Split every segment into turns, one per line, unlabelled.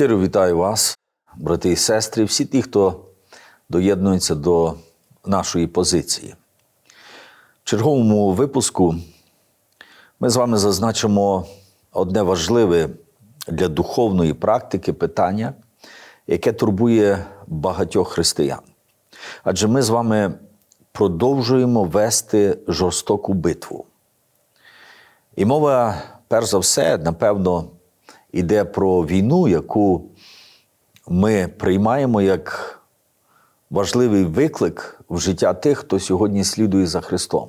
Щиро вітаю вас, брати і сестри, всі ті, хто доєднується до нашої позиції. В черговому випуску ми з вами зазначимо одне важливе для духовної практики питання, яке турбує багатьох християн. Адже ми з вами продовжуємо вести жорстоку битву. І мова, перш за все, напевно, йде про війну, яку ми приймаємо як важливий виклик в життя тих, хто сьогодні слідує за Христом.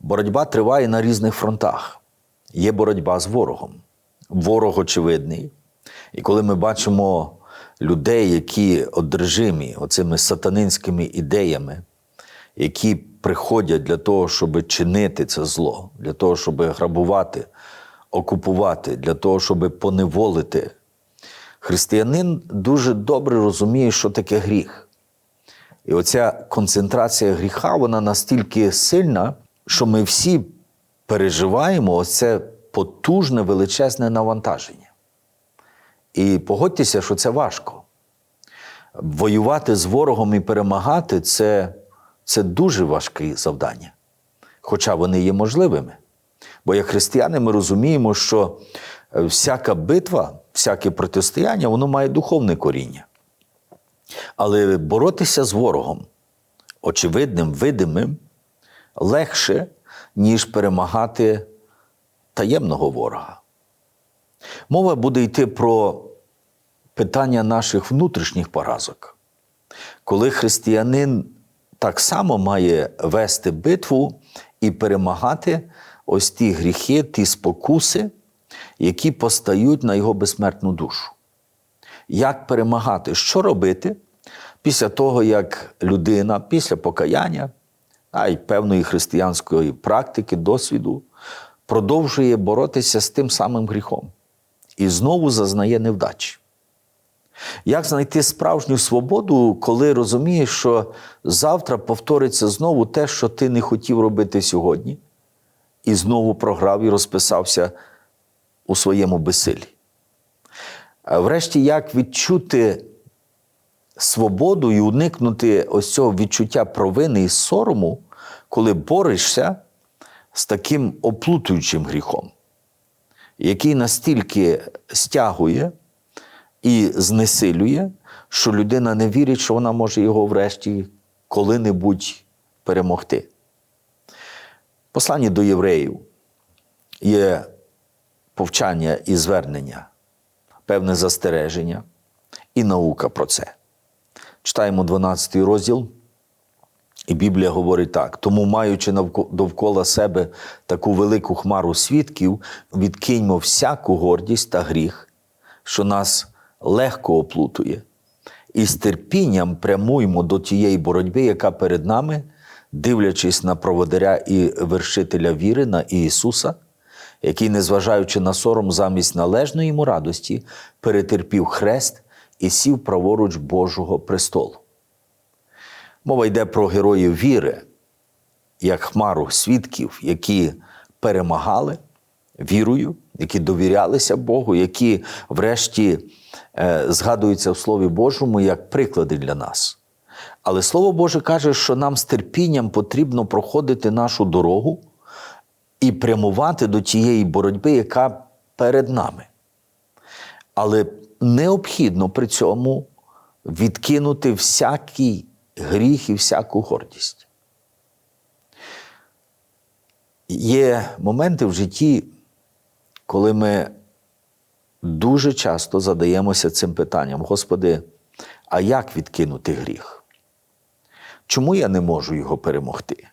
Боротьба триває на різних фронтах. Є боротьба з ворогом. Ворог очевидний. І коли ми бачимо людей, які одержимі оцими сатанинськими ідеями, які приходять для того, щоб чинити це зло, для того, щоб грабувати, окупувати, для того, щоб поневолити, християнин дуже добре розуміє, що таке гріх. І оця концентрація гріха, вона настільки сильна, що ми всі переживаємо оце потужне величезне навантаження. І погодьтеся, що це важко. Воювати з ворогом і перемагати це, це дуже важке завдання. Хоча вони є можливими. Бо як християни ми розуміємо, що е, всяка битва, всяке протистояння, воно має духовне коріння. Але боротися з ворогом, очевидним, видимим, легше, ніж перемагати таємного ворога. Мова буде йти про питання наших внутрішніх поразок, коли християнин так само має вести битву і перемагати ось ті гріхи, ті спокуси, які постають на його безсмертну душу. Як перемагати? Що робити після того, як людина, після покаяння, а й певної християнської практики, досвіду, продовжує боротися з тим самим гріхом і знову зазнає невдачі? Як знайти справжню свободу, коли розумієш, що завтра повториться знову те, що ти не хотів робити сьогодні, і знову програв і розписався у своєму безсилі? Врешті, як відчути свободу і уникнути ось цього відчуття провини і сорому, коли борешся з таким оплутуючим гріхом, який настільки стягує і знесилює, що людина не вірить, що вона може його врешті коли-небудь перемогти. Послання до євреїв є повчання і звернення, певне застереження і наука про це. Читаємо 12 розділ, і Біблія говорить так: тому, маючи довкола себе таку велику хмару свідків, відкиньмо всяку гордість та гріх, що нас легко оплутує, і з терпінням прямуємо до тієї боротьби, яка перед нами, дивлячись на проводаря і вершителя віри на Ісуса, який, незважаючи на сором замість належної йому радості, перетерпів хрест і сів праворуч Божого престолу. Мова йде про героїв віри, як хмару свідків, які перемагали вірою, які довірялися Богу, які, врешті, е, згадуються в Слові Божому як приклади для нас. Але Слово Боже каже, що нам з терпінням потрібно проходити нашу дорогу і прямувати до тієї боротьби, яка перед нами. Але необхідно при цьому відкинути всякий гріх і всяку гордість. Є моменти в житті, коли ми дуже часто задаємося цим питанням: Господи, а як відкинути гріх? Чому я не можу його перемогти?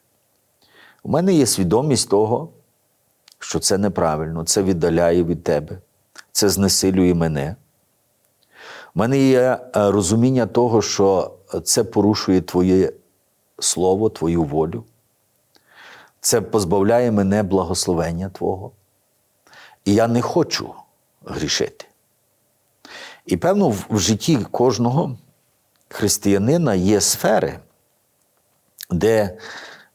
У мене є свідомість того, що це неправильно, це віддаляє від тебе, це знесилює мене. У мене є е, розуміння того, що це порушує Твоє слово, Твою волю. Це позбавляє мене благословення Твого. І я не хочу грішити. І певно, в житті кожного християнина є сфери, де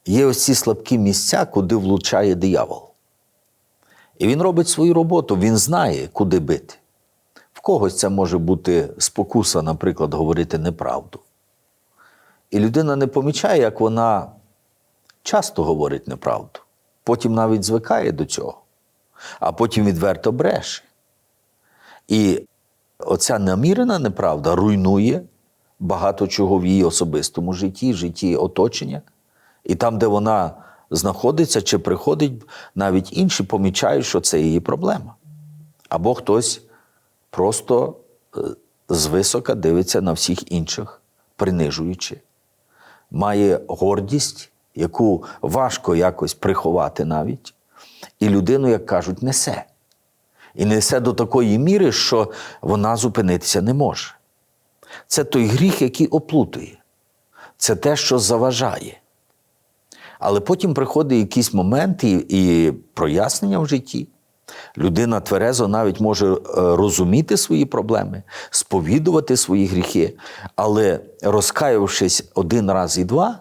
є ось ці слабкі місця, куди влучає диявол. І він робить свою роботу, він знає, куди бити, в когось це може бути спокуса, наприклад, говорити неправду. І людина не помічає, як вона часто говорить неправду. Потім навіть звикає до цього, а потім відверто бреше. І оця намірена неправда руйнує багато чого в її особистому житті, житті оточення. І там, де вона знаходиться чи приходить, навіть інші помічають, що це її проблема. Або хтось просто е, звисока дивиться на всіх інших, принижуючи, має гордість, яку важко якось приховати навіть, і людину, як кажуть, несе. І несе до такої міри, що вона зупинитися не може. Це той гріх, який оплутує. Це те, що заважає. Але потім приходить якийсь момент і, і прояснення в житті. Людина тверезо навіть може е, розуміти свої проблеми, сповідувати свої гріхи, але розкаявшись один раз і два,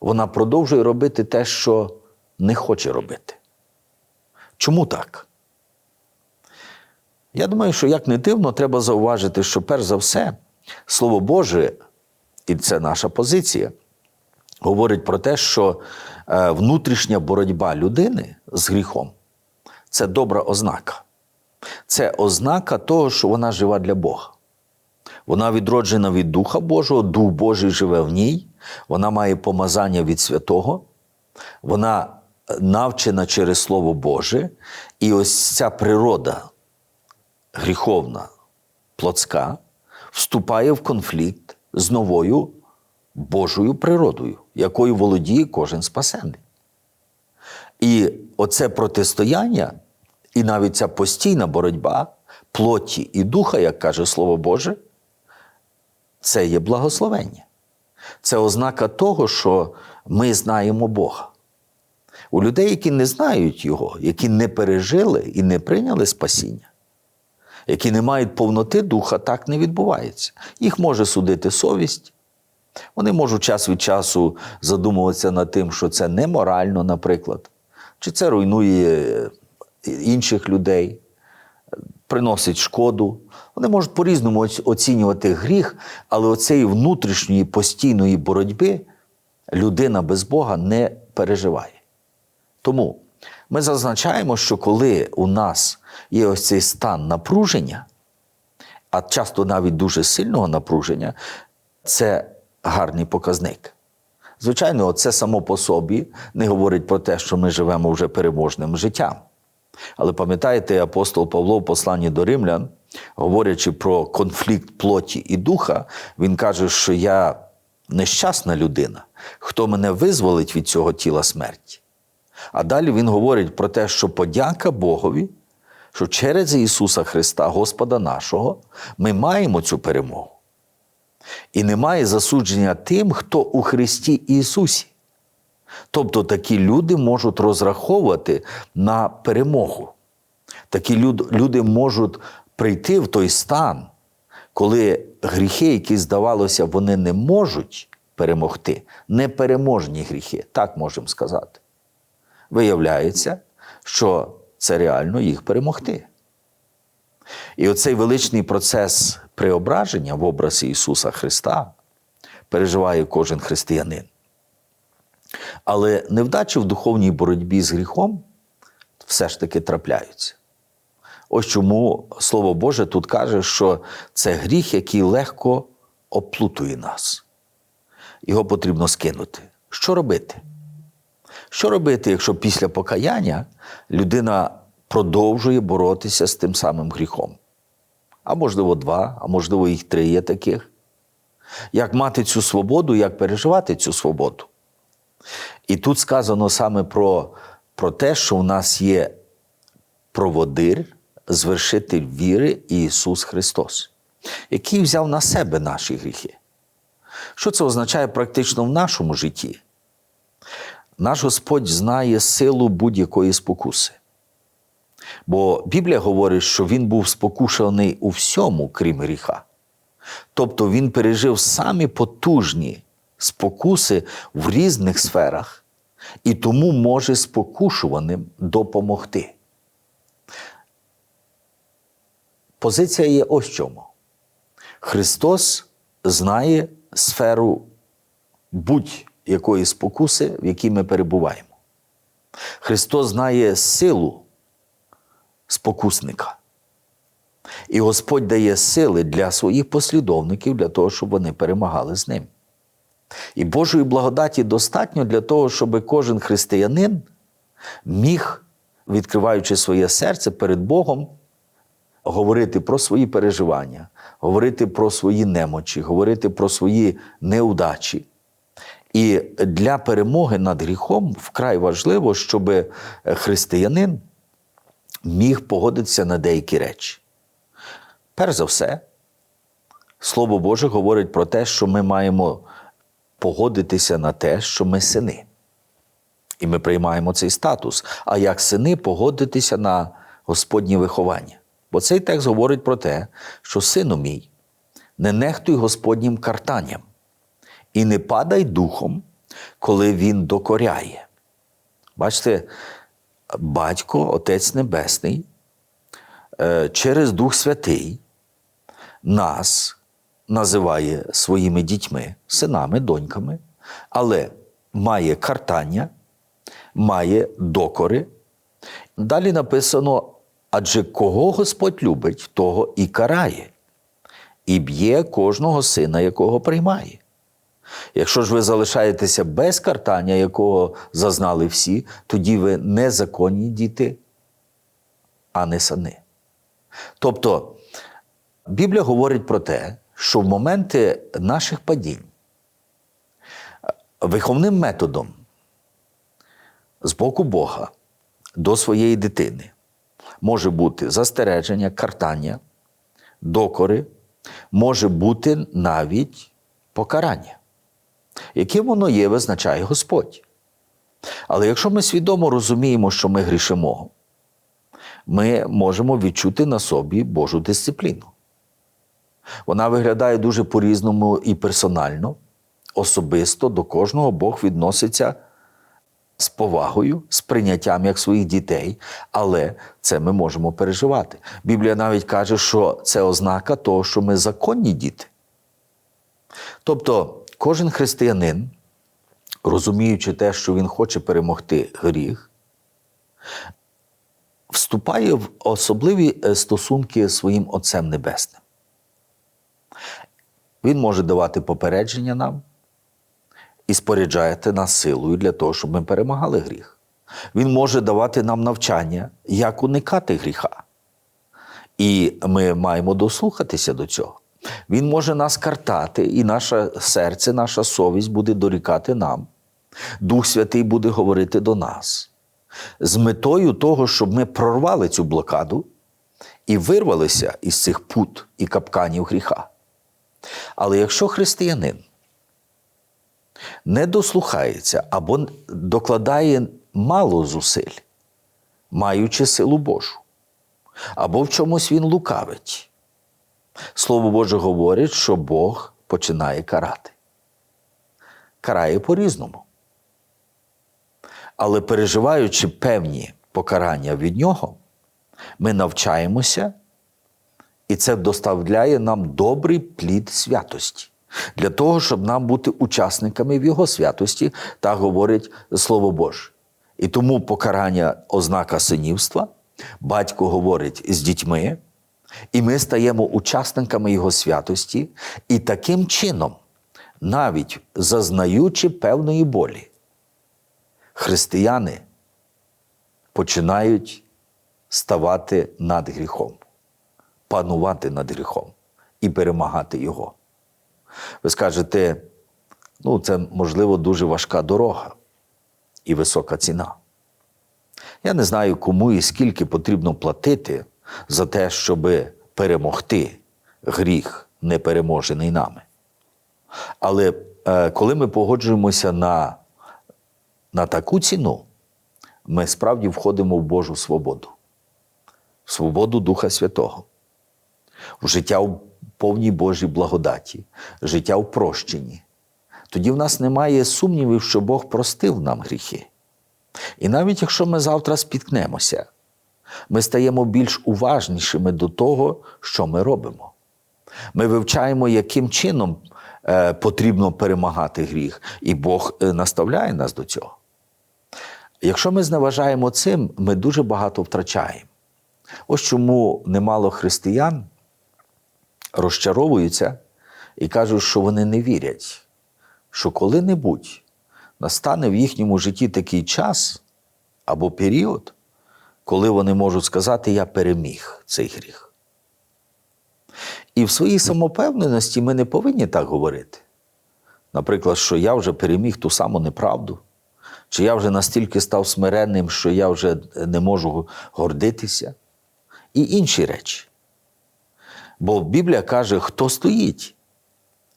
вона продовжує робити те, що не хоче робити. Чому так? Я думаю, що як не дивно, треба зауважити, що перш за все, Слово Боже, і це наша позиція, говорить про те, що е, внутрішня боротьба людини з гріхом це добра ознака. Це ознака того, що вона жива для Бога. Вона відроджена від Духа Божого, Дух Божий живе в ній, вона має помазання від святого, вона навчена через Слово Боже, і ось ця природа гріховна, плотська, вступає в конфлікт з новою Божою природою, якою володіє кожен спасенний. І оце протистояння, і навіть ця постійна боротьба плоті і духа, як каже Слово Боже, це є благословення. Це ознака того, що ми знаємо Бога. У людей, які не знають Його, які не пережили і не прийняли спасіння, які не мають повноти духа, так не відбувається. Їх може судити совість. Вони можуть час від часу задумуватися над тим, що це неморально, наприклад, чи це руйнує інших людей, приносить шкоду. Вони можуть по-різному оцінювати гріх, але оцеї внутрішньої постійної боротьби людина без Бога не переживає. Тому ми зазначаємо, що коли у нас є ось цей стан напруження, а часто навіть дуже сильного напруження, це гарний показник. Звичайно, це само по собі не говорить про те, що ми живемо вже переможним життям. Але пам'ятаєте, апостол Павло в посланні до римлян, говорячи про конфлікт плоті і духа, він каже, що я нещасна людина, хто мене визволить від цього тіла смерті. А далі він говорить про те, що подяка Богові, що через Ісуса Христа, Господа нашого, ми маємо цю перемогу. І немає засудження тим, хто у Христі Ісусі. Тобто такі люди можуть розраховувати на перемогу. Такі люди можуть прийти в той стан, коли гріхи, які, здавалося, вони не можуть перемогти, непереможні гріхи, так можемо сказати. Виявляється, що це реально їх перемогти. І оцей величний процес преображення в образі Ісуса Христа переживає кожен християнин. Але невдачі в духовній боротьбі з гріхом все ж таки трапляються. Ось чому Слово Боже тут каже, що це гріх, який легко оплутує нас. Його потрібно скинути. Що робити? Що робити, якщо після покаяння людина продовжує боротися з тим самим гріхом? А можливо, два, а можливо, їх три є таких. Як мати цю свободу, як переживати цю свободу? І тут сказано саме про, про те, що у нас є проводир, звершитель віри Ісус Христос, який взяв на себе наші гріхи. Що це означає практично в нашому житті? Наш Господь знає силу будь-якої спокуси. Бо Біблія говорить, що Він був спокушений у всьому, крім гріха. Тобто Він пережив самі потужні спокуси в різних сферах і тому може спокушуваним допомогти. Позиція є ось чому. Христос знає сферу будь-якої спокуси, в якій ми перебуваємо. Христос знає силу спокусника. І Господь дає сили для своїх послідовників для того, щоб вони перемагали з ним. І Божої благодаті достатньо для того, щоб кожен християнин міг, відкриваючи своє серце перед Богом, говорити про свої переживання, говорити про свої немочі, говорити про свої неудачі. І для перемоги над гріхом вкрай важливо, щоб християнин міг погодитися на деякі речі. Перш за все, Слово Боже говорить про те, що ми маємо погодитися на те, що ми сини. І ми приймаємо цей статус. А як сини погодитися на Господнє виховання. Бо цей текст говорить про те, що сину мій, не нехтуй Господнім картанням і не падай духом, коли він докоряє. Бачите, батько, Отець Небесний, е, через Дух Святий нас називає своїми дітьми, синами, доньками, але має картання, має докори. Далі написано: адже кого Господь любить, того і карає, і б'є кожного сина, якого приймає. Якщо ж ви залишаєтеся без картання, якого зазнали всі, тоді ви незаконні діти, а не сини. Тобто Біблія говорить про те, що в моменти наших падінь виховним методом з боку Бога до своєї дитини може бути застереження, картання, докори, може бути навіть покарання. Яким воно є, визначає Господь. Але якщо ми свідомо розуміємо, що ми грішимо, ми можемо відчути на собі Божу дисципліну. Вона виглядає дуже по-різному і персонально, особисто до кожного Бог відноситься з повагою, з прийняттям як своїх дітей, але це ми можемо переживати. Біблія навіть каже, що це ознака того, що ми законні діти. Тобто, кожен християнин, розуміючи те, що він хоче перемогти гріх, вступає в особливі е, стосунки з своїм Отцем Небесним. Він може давати попередження нам і споряджати нас силою для того, щоб ми перемагали гріх. Він може давати нам навчання, як уникати гріха. І ми маємо дослухатися до цього. Він може нас картати, і наше серце, наша совість буде дорікати нам. Дух Святий буде говорити до нас з метою того, щоб ми прорвали цю блокаду і вирвалися із цих пут і капканів гріха. Але якщо християнин не дослухається або докладає мало зусиль, маючи силу Божу, або в чомусь він лукавить, Слово Боже говорить, що Бог починає карати. Карає по-різному. Але переживаючи певні покарання від Нього, ми навчаємося і це доставляє нам добрий плід святості. Для того, щоб нам бути учасниками в Його святості, так говорить Слово Боже. І тому покарання ознака синівства, батько говорить з дітьми, і ми стаємо учасниками Його святості, і таким чином, навіть зазнаючи певної болі, християни починають ставати над гріхом панувати над гріхом і перемагати його. Ви скажете, ну, це, можливо, дуже важка дорога і висока ціна. Я не знаю, кому і скільки потрібно платити за те, щоб перемогти гріх, непереможений нами. Але е, коли ми погоджуємося на, на таку ціну, ми справді входимо в Божу свободу, в свободу Духа Святого в життя в повній Божій благодаті, життя в прощенні. Тоді в нас немає сумнівів, що Бог простив нам гріхи. І навіть якщо ми завтра спіткнемося, Ми стаємо більш уважнішими до того, що ми робимо. Ми вивчаємо, яким чином е, потрібно перемагати гріх, і Бог е, наставляє нас до цього. Якщо ми зневажаємо цим, ми дуже багато втрачаємо. Ось чому немало християн розчаровуються і кажуть, що вони не вірять, що коли-небудь настане в їхньому житті такий час або період, коли вони можуть сказати, я переміг цей гріх. І в своїй самопевненості ми не повинні так говорити. Наприклад, що я вже переміг ту саму неправду, чи я вже настільки став смиренним, що я вже не можу гордитися, і інші речі. Бо Біблія каже, хто стоїть,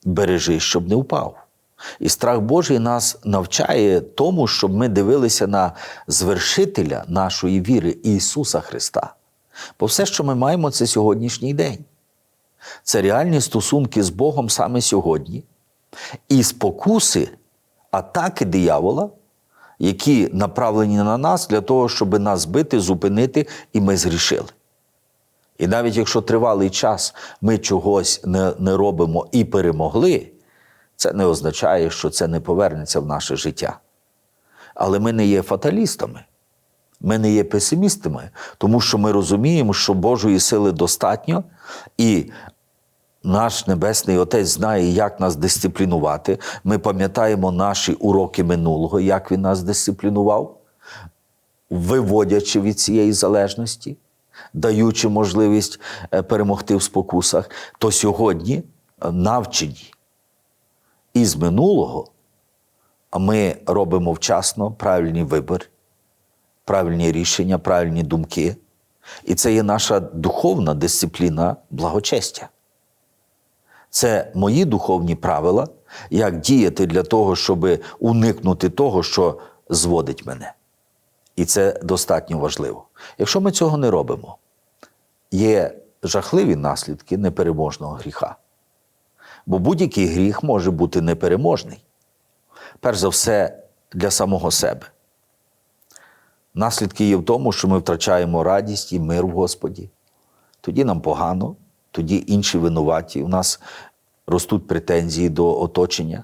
бережи, щоб не впав. І страх Божий нас навчає тому, щоб ми дивилися на звершителя нашої віри Ісуса Христа. Бо все, що ми маємо, це сьогоднішній день. Це реальні стосунки з Богом саме сьогодні, і спокуси, атаки диявола, які направлені на нас для того, щоб нас збити, зупинити, і ми згрішили. І навіть якщо тривалий час ми чогось не, не робимо і перемогли, це не означає, що це не повернеться в наше життя. Але ми не є фаталістами, ми не є песимістами, тому що ми розуміємо, що Божої сили достатньо, і наш Небесний Отець знає, як нас дисциплінувати. Ми пам'ятаємо наші уроки минулого, як Він нас дисциплінував, виводячи від цієї залежності, даючи можливість е, перемогти в спокусах, то сьогодні е, навчені із минулого, ми робимо вчасно правильні вибори, правильні рішення, правильні думки. І це є наша духовна дисципліна благочестя. Це мої духовні правила, як діяти для того, щоб уникнути того, що зводить мене. І це достатньо важливо. Якщо ми цього не робимо, є жахливі наслідки непереможного гріха. Бо будь-який гріх може бути непереможний. Перш за все, для самого себе. Наслідки є в тому, що ми втрачаємо радість і мир в Господі. Тоді нам погано, тоді інші винуваті. У нас ростуть претензії до оточення,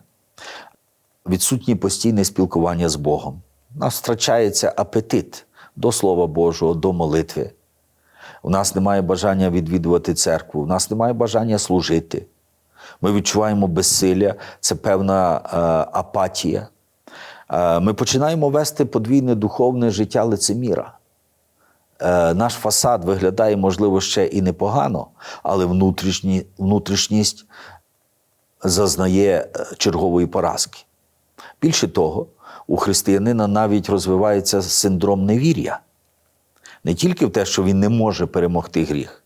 відсутнє постійне спілкування з Богом. У нас втрачається апетит до Слова Божого, до молитви. У нас немає бажання відвідувати церкву, у нас немає бажання служити. Ми відчуваємо безсилля, це певна е, апатія. Е, ми починаємо вести подвійне духовне життя лицеміра. Е, наш фасад виглядає, можливо, ще і непогано, але внутрішні, внутрішність зазнає чергової поразки. Більше того, у християнина навіть розвивається синдром невір'я. Не тільки в те, що він не може перемогти гріх,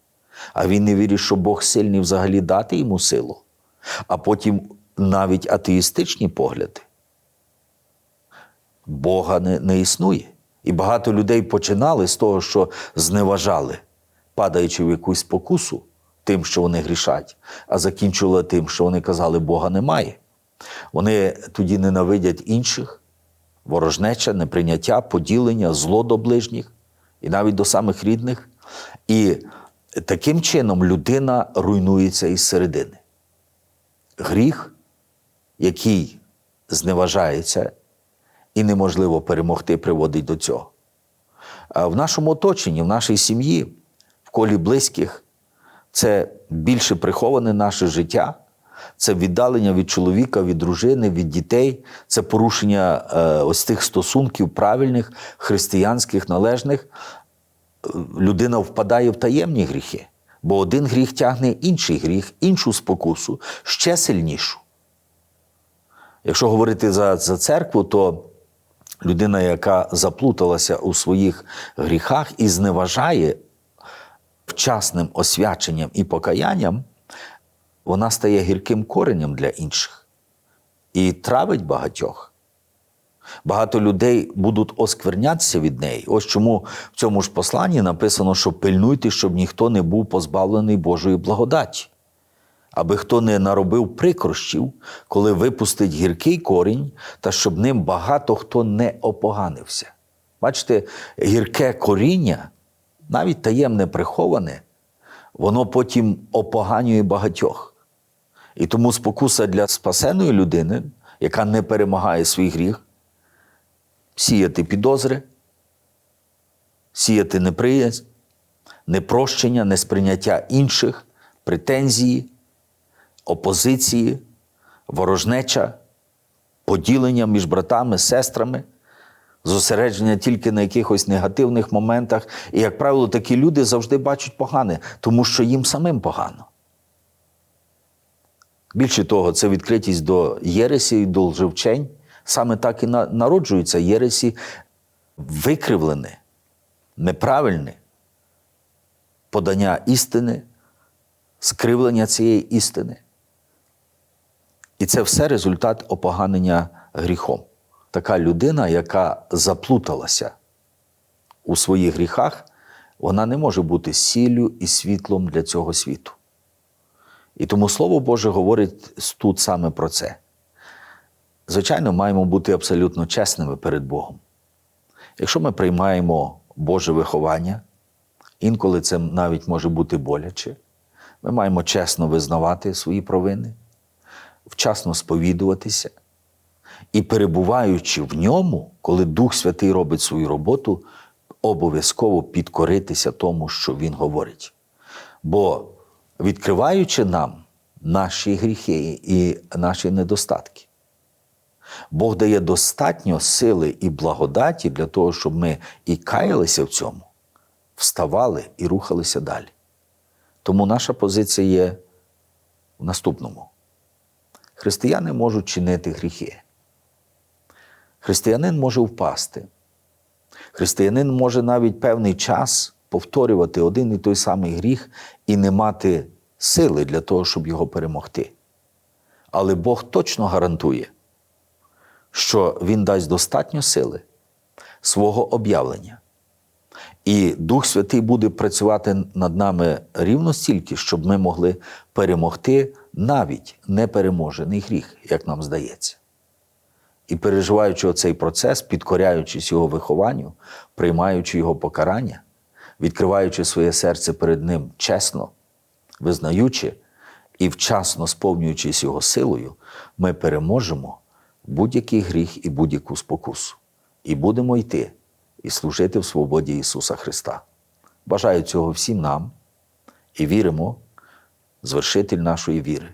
а він не вірить, що Бог сильний взагалі дати йому силу, а потім навіть атеїстичні погляди. Бога не, не існує. І багато людей починали з того, що зневажали, падаючи в якусь спокусу тим, що вони грішать, а закінчували тим, що вони казали, Бога немає. Вони тоді ненавидять інших, ворожнеча, неприйняття, поділення, зло до ближніх і навіть до самих рідних. І таким чином людина руйнується із середини. Гріх, який зневажається і неможливо перемогти, приводить до цього. В нашому оточенні, в нашій сім'ї, в колі близьких, це більше приховане наше життя, це віддалення від чоловіка, від дружини, від дітей, це порушення е, ось тих стосунків правильних, християнських, належних. Е, Людина впадає в таємні гріхи, бо один гріх тягне інший гріх, іншу спокусу, ще сильнішу. Якщо говорити за, за церкву, то людина, яка заплуталася у своїх гріхах і зневажає вчасним освяченням і покаянням, вона стає гірким коренем для інших і травить багатьох. Багато людей будуть осквернятися від неї. Ось чому в цьому ж посланні написано, що пильнуйте, щоб ніхто не був позбавлений Божої благодаті, аби хто не наробив прикрощів, коли випустить гіркий корінь, та щоб ним багато хто не опоганився. Бачите, гірке коріння навіть таємне приховане, воно потім опоганює багатьох. І тому спокуса для спасеної людини, яка не перемагає свій гріх, сіяти підозри, сіяти неприязнь, непрощення, несприйняття інших, претензії, опозиції, ворожнеча, поділення між братами, сестрами, зосередження тільки на якихось негативних моментах. І, як правило, такі люди завжди бачать погане, тому що їм самим погано. Більше того, це відкритість до єресі і до лжевчень. Саме так і на- народжуються єресі викривлене, неправильне подання істини, скривлення цієї істини. І це все результат опоганення гріхом. Така людина, яка заплуталася у своїх гріхах, вона не може бути сіллю і світлом для цього світу. І тому Слово Боже говорить тут саме про це. Звичайно, маємо бути абсолютно чесними перед Богом. Якщо ми приймаємо Боже виховання, інколи це навіть може бути боляче, ми маємо чесно визнавати свої провини, вчасно сповідуватися і, перебуваючи в ньому, коли Дух Святий робить свою роботу, обов'язково підкоритися тому, що Він говорить. Бо відкриваючи нам наші гріхи і наші недостатки, Бог дає достатньо сили і благодаті для того, щоб ми і каялися в цьому, вставали і рухалися далі. Тому наша позиція є в наступному: християни можуть чинити гріхи. Християнин може впасти. Християнин може навіть певний час повторювати один і той самий гріх і не мати сили для того, щоб його перемогти. Але Бог точно гарантує, що Він дасть достатньо сили свого об'явлення. І Дух Святий буде працювати над нами рівно стільки, щоб ми могли перемогти навіть непереможений гріх, як нам здається. І переживаючи оцей процес, підкоряючись його вихованню, приймаючи його покарання, відкриваючи своє серце перед Ним чесно, визнаючи і вчасно сповнюючись його силою, ми переможемо будь-який гріх і будь-яку спокусу. І будемо йти і служити в свободі Ісуса Христа. Бажаю цього всім нам і віримо, звершитель нашої віри,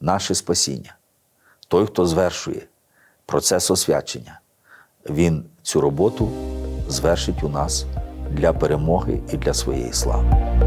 наше спасіння, той, хто звершує процес освячення, Він цю роботу звершить у нас для перемоги і для своєї слави.